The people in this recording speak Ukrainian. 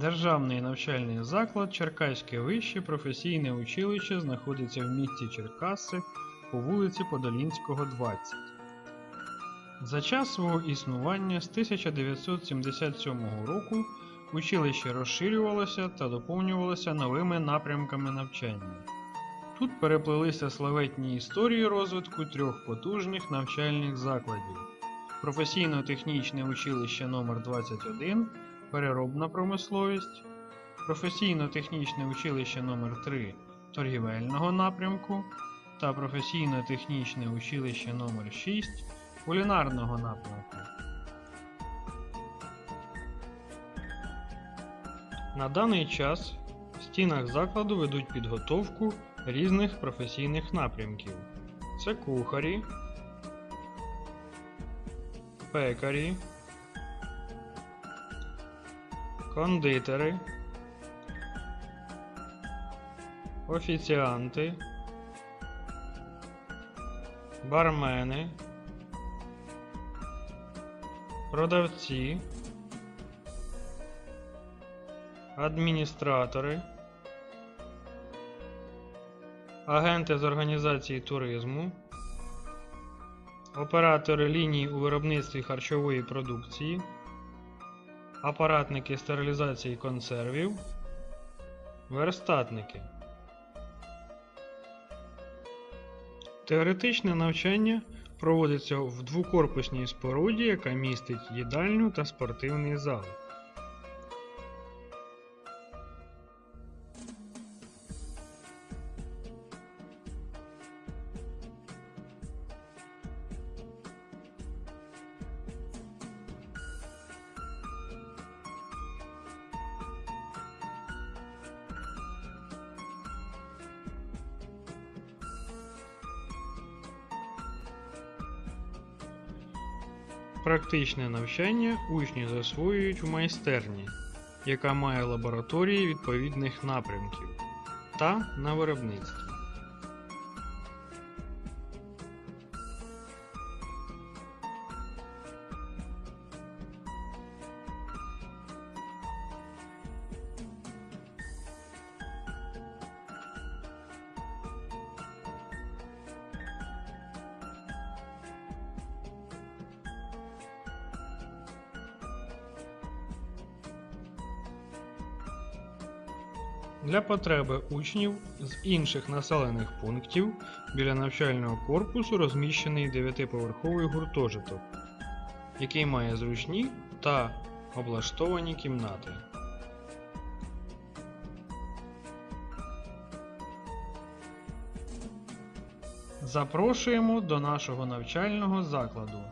Державний навчальний заклад Черкаське вище професійне училище знаходиться в місті Черкаси по вулиці Подолінського, 20. За час свого існування з 1977 року училище розширювалося та доповнювалося новими напрямками навчання. Тут переплелися славетні історії розвитку трьох потужних навчальних закладів: професійно-технічне училище номер 21 переробна промисловість, професійно-технічне училище номер 3 торгівельного напрямку та професійно-технічне училище номер 6 кулінарного напрямку. На даний час в стінах закладу ведуть підготовку різних професійних напрямків. Це кухарі, пекарі, кондитери, офіціанти, бармени, продавці, адміністратори, агенти з організації туризму, оператори ліній у виробництві харчової продукції, апаратники стерилізації консервів, верстатники. Теоретичне навчання проводиться в двокорпусній споруді, яка містить їдальню та спортивний зал. Практичне навчання учні засвоюють у майстерні, яка має лабораторії відповідних напрямків, та на виробництві. Для потреби учнів з інших населених пунктів біля навчального корпусу розміщений 9-поверховий гуртожиток, який має зручні та облаштовані кімнати. Запрошуємо до нашого навчального закладу.